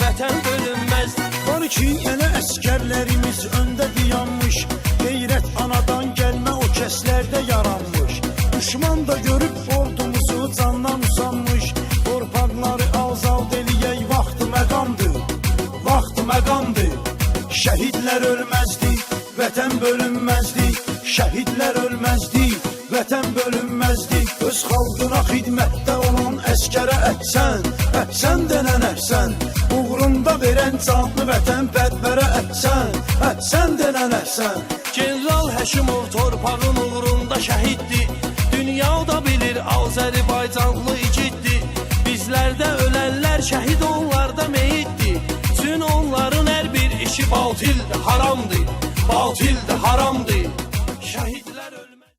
Vətən bölünməz 12 ele əsgərlərimiz öndə dayanmış. Qeyrət anadan gəlmə o kəslərdə yaranmış. Düşman da görüb ordumuzu candan usanmış. Torpaqları azad eləyək vaxtı məqamdır Vaxtı məqamdır Şəhidlər ölməzdi, vətən bölünməzdi. Şəhidlər ölməzdi, vətən bölünməzdi Öz xalqına xidmətdə olan əskərə əhsən Əhsən denən əhsən Uğrunda verən canlı vətən bədbərə əhsən Əhsən denən əhsən General Həşimov torpağın uğrunda şəhiddir Dünya da bilir Azərbaycanlı igiddir Bizlərdə ölənlər şəhid onlarda meyitdir Çün onların hər bir işi batildir, haramdır. Batildir, haramdır